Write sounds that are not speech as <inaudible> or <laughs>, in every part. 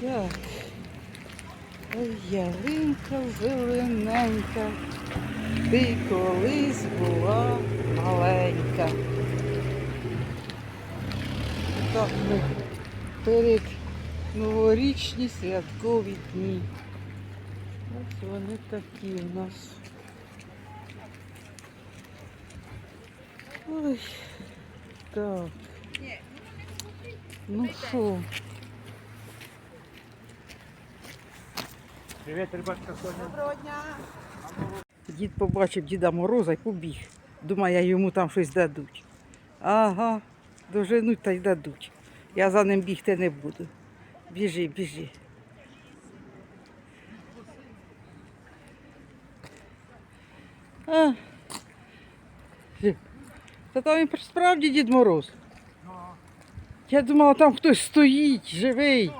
Так. Ой, ялинка зелененька, ти колись була маленька. Так ми перед новорічні святкові дні. Ось вони такі у нас. Ой, так. Ну що? Привіт, рибачка Соня. Дід побачив Діда Мороза і побіг. Думає, йому там щось дадуть. Ага, доженуть та й дадуть. Я за ним бігти не буду. Біжи, біжи. А. Та там і справді Дід Мороз. Я думала, там хтось стоїть, живий.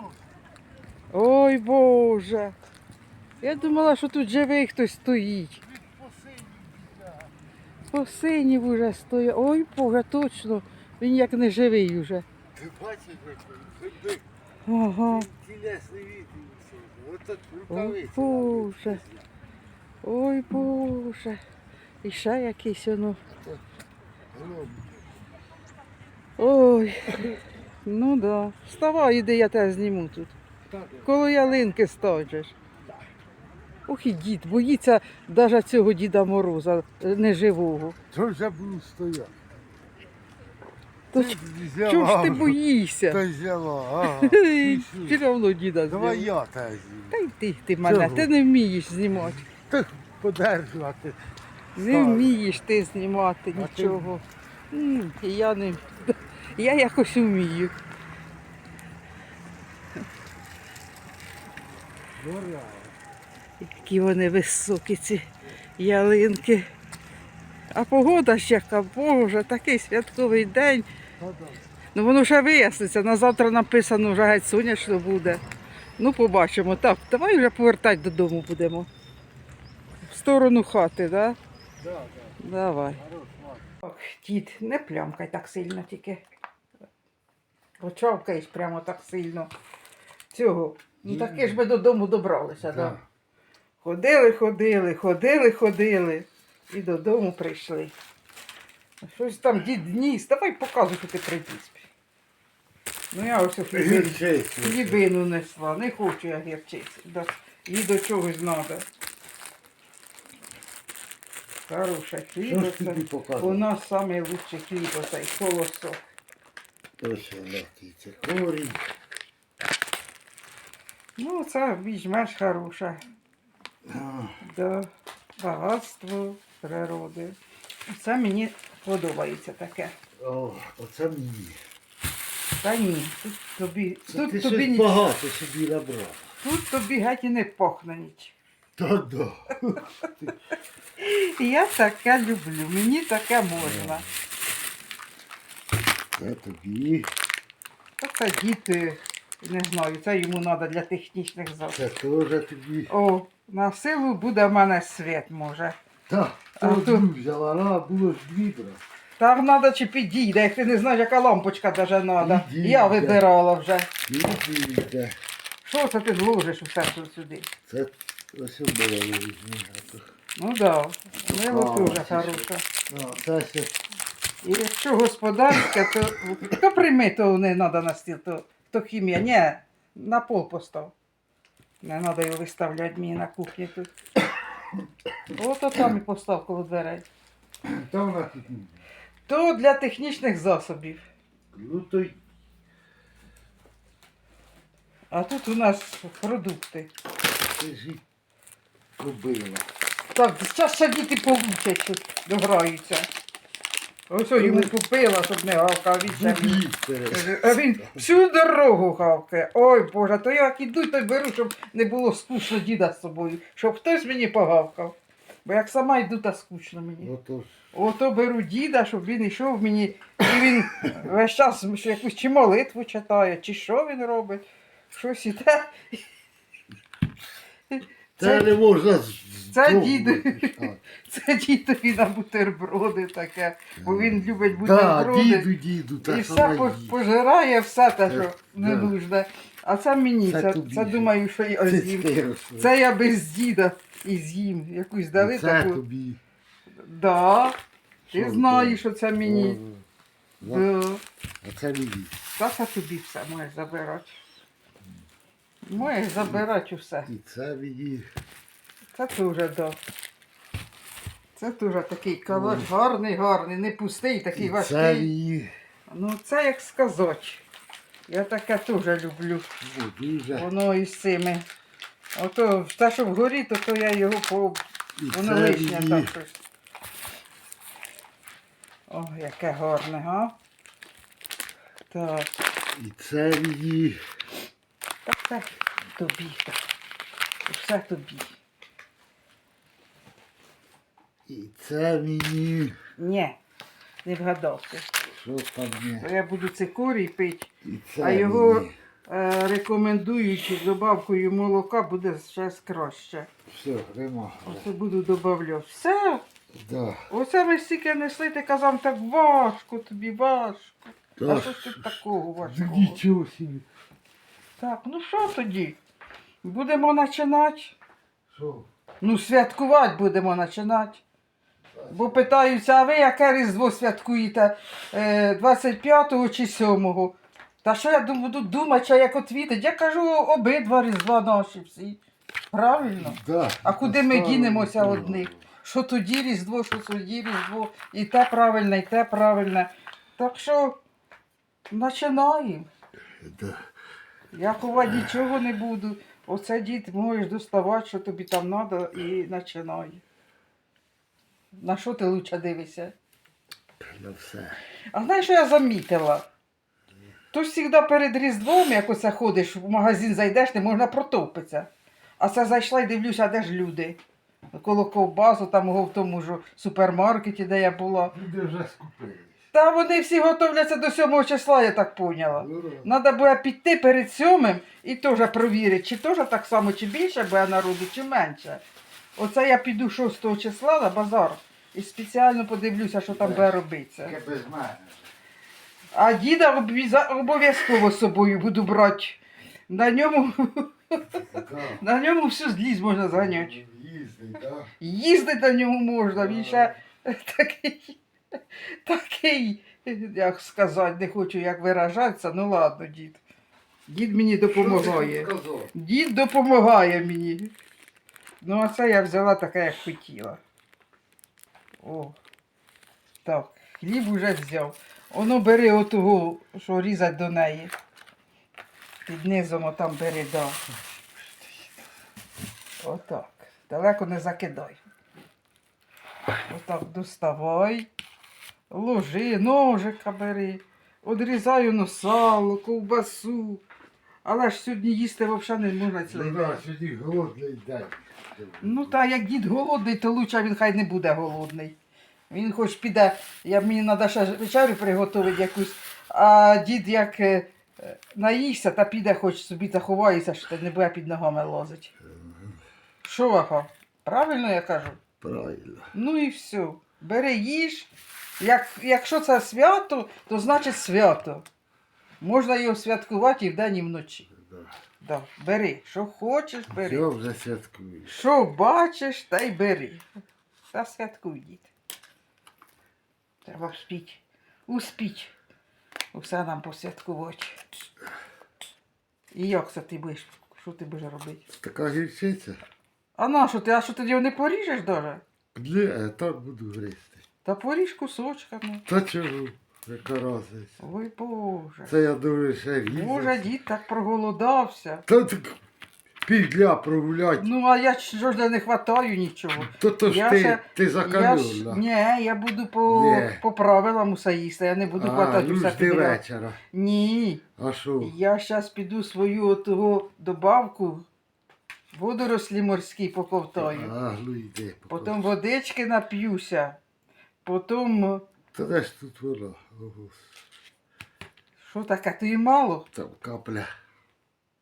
Ой Боже. Я думала, що тут живий хтось стоїть. Посинів уже стоїть. Ой, Боже, точно. Він як не живий уже. Ти бачиш, який Ага. тілесний тут Ой. Боже. Ой, Боже. І ще якийсь воно. Ой. Ну да. Вставай, іди, я тебе зніму тут. Коло ялинки стаджеш. Ох і дід, боїться навіть цього Діда Мороза е, неживого. Що вже буду стояти? То ч- взяла, чого ж ти боїшся? Та взяла, ага. <laughs> Все одно діда Давай я зніму. Та й ти, ти мене, Чого? ти не вмієш знімати. Ти подержувати. Не вмієш ти знімати А ти- нічого. М, і Я не <laughs> я якось вмію. Ура. Які вони високі, ці ялинки. А погода ж яка, Боже, такий святковий день. Ну воно вже виясниться. На завтра написано, вже геть сонячно буде. Ну, побачимо. Так, давай вже повертати додому будемо. В сторону хати, так? Да? Да, да. Давай. Ох, дід, не плямкай так сильно тільки. Почавкаєш прямо так сильно. Цього. Ну таки ж ми додому добралися, так? Да. Да. Ходили, ходили, ходили, ходили. І додому прийшли. Щось там дід ніс. Давай показуй, що ти приніс. Ну я ось хлібину, несла. Не хочу я гірчиці. Їй до чогось треба. Хороша хліба. У нас найкращий хліб оцей колосок. Ось це корінь. Ну, це більш-менш хороше. А, Да. Багатство природи. Це мені подобається таке. О, оце мені. Та ні, тут тобі, Це тут ти тобі, щось ні- багато собі набрав. тут тобі геть і не пахне ніч. Та-да. <laughs> Я таке люблю, мені таке можна. Це тобі. Та це діти, не знаю, це йому треба для технічних засобів. Це теж тобі. О, на силу буде в мене світ, може. Так, А то тут- взяла, а було ж дві брати. Там треба чи підійде, як ти не знаєш, яка лампочка даже треба. Підійде. Я вибирала вже. Підійде. Що це ти зложиш усе тут сюди? Це ось було візьми. Ну так, да. мило А, дуже це хороше. Це ще І якщо господарське, то, то прийми, то не треба на стіл, то, то хімія. Ні, на пол постав. Не треба його виставляти мені на кухні тут. Ото там і постав коло дверей. та вона тут. не- То для технічних засобів. Ну то й А тут у нас продукти. ти ж і. Так, зараз ще діти получать, що дограються. Ось йому купила, щоб не гавкав від себе. А він всю дорогу гавкає. Ой Боже, то я як іду, то й беру, щоб не було скучно діда з собою, щоб хтось мені погавкав. Бо як сама йду, та скучно мені. Ото. Ото беру діда, щоб він йшов мені, і він весь час якусь чи молитву читає, чи що він робить. Щось іде. Це не можна <laughs> це діду. випускати. Це дідові на бутерброди таке, бо він любить Так, бутерброди. діду, діду, І та що все їсть. пожирає все те, що не да. нужне. А це мені, Це це, тобі. це думаю, що я Це з'їм. ти. Це я без діда і з'їм. Якусь дали Це таку. тобі. Да. Ти Що знаєш, що це мені. Да. А це мені. Та це тобі все можеш забирати. Можеш забирати усе. І це мені. Це теж да. Це теж такий калаш гарний, гарний, не пустий, такий І це важкий. Ну це як сказати. Я таке теж люблю. Ну, дуже. Воно із цими. Ото те, що вгорі, то, то я його по. І Воно це лишнє мені. так щось. О, яке гарне, га? Так, І це мені. Так, так, тобі так. Все тобі. І це мені. Ні, не вгадав ти. Що там є? Я буду цикорій пити, І це а його мені. е, рекомендують з добавкою молока буде ще краще. Все, нема. Оце буду додавати. Все, Да. оце ми стільки несли, ти казав, так важко тобі, важко. А що ж тут такого важкого? Нічого собі. Так, ну що тоді? Будемо починати? Що? Ну, святкувати будемо починати. Бо питаються, а ви яке Різдво святкуєте? Е, 25-го чи 7-го? Та що я буду думати, що як відвідати? Я кажу, обидва Різдва наші всі. Правильно? Да. А куди ми дінемося одних? Що тоді Різдво, що тоді Різдво, і те правильне, і те правильне. Так що починаємо. Да. Я ховати нічого не буду. Оце дід можеш доставати, що тобі там треба, і починай. На що ти лучше дивишся? На все. А знаєш, що я замітила? То ж завжди перед Різдвом, як оце ходиш, в магазин зайдеш, не можна протопитися. А це зайшла і дивлюся, а де ж люди? Коло ковбасу, там в тому ж супермаркеті, де я була. Люди вже скупились. Та вони всі готовляться до 7 числа, я так поняла. Ну, Треба буде піти перед сьомим і теж провірити, чи теж так само, чи більше буде народу, чи менше. Оце я піду 6 числа на базар і спеціально подивлюся, що там буде робитися. А діда обов'язково з собою буду брати. На ньому, на ньому всю зліз можна зганяти. Їздить, на ньому можна, він ще такий, <laughs> такий, як сказати, не хочу як виражатися, ну ладно, дід. Дід мені допомагає. Дід допомагає мені. Ну, а це я взяла таке, як хотіла. О. Так, хліб уже взяв. Воно бери отого, що різать до неї. Під низом отам бери, да. Отак. Далеко не закидай. Отак доставай. Ложи, ножика бери. Одрізаю на сало, ковбасу. Але ж сьогодні їсти взагалі не можна цілий Ну, день. сьогодні голодний день. Ну та як дід голодний, то лучше він хай не буде голодний. Він хоч піде, я мені треба ще вечерю приготувати якусь, а дід як е, наївся, та піде хоч собі заховається, що не буде під ногами лазить. Що ваха? Правильно я кажу? Правильно. Ну і все. Бери їж. Як, якщо це свято, то значить свято. Можна його святкувати і вдень, і вночі. Да. Да. Бери, що хочеш, бери. Все вже святкуєш. Що бачиш, та й бери. Та святкуй, дід. Треба вспіть. Успіть. Усе нам посвяткувати. І як це ти будеш? Що ти будеш робити? Така гірчиця? А на що ти? А що ти його не поріжеш даже? Ні, а так буду гристи. Та поріж кусочками. Та чого? Яка разниця? Ой Боже. Це я думаю, ще різати. Боже, дід так проголодався. Та так півдня прогулять. Ну, а я ж не хватаю нічого. То то ж Я ти, ще- ти Я ж, ні, я буду по, Ні. по правилам усе їсти, я не буду А, хватати ну усе підряд. вечора. Ні, А що? я зараз піду свою отого добавку, водорослі морські поковтаю, А, ну йди. потім водички нап'юся, потім, Та де ж тут? Ого. що таке, тобі мало? Там капля.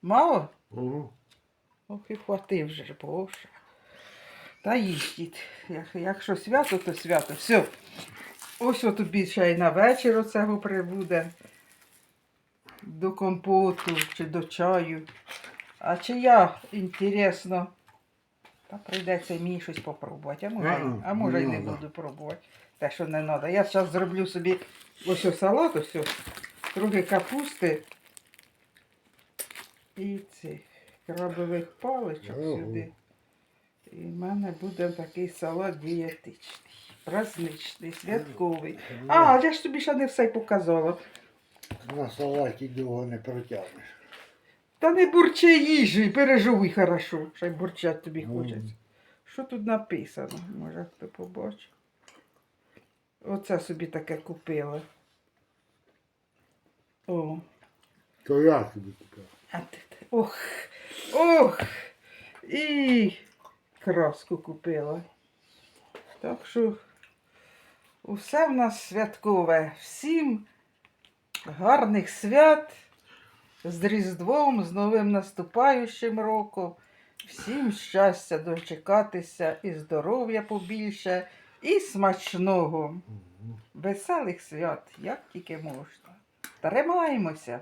Мало? Ого. Ох і хватив вже, боже. Та їсть, Як, якщо свято, то свято. Все. Ось от тобі ще й на вечір оцього прибуде. до компоту чи до чаю. А чи я, інтересно, та прийдеться мені щось попробувати. А може, й- а може й не не буду пробувати. Те, що не треба. Я зараз зроблю собі ось ось салат, ось трохи капусти і цих крабових паличок сюди. І в мене буде такий салат дієтичний, праздничний, святковий. А, я ж тобі ще не все показала. На салаті довго не протягнеш. Та не бурчи їжі, переживуй хорошо, що й бурчать тобі хочеться. Що тут написано? Може хто побачить. Оце собі таке купила. О, То я тобі купив. а ти, ти- ох, ох, і краску купила. Так що усе в нас святкове. Всім гарних свят з Різдвом, з новим наступаючим роком. Всім щастя дочекатися і здоров'я побільше, і смачного. Веселих свят, як тільки можна. Тримаємося.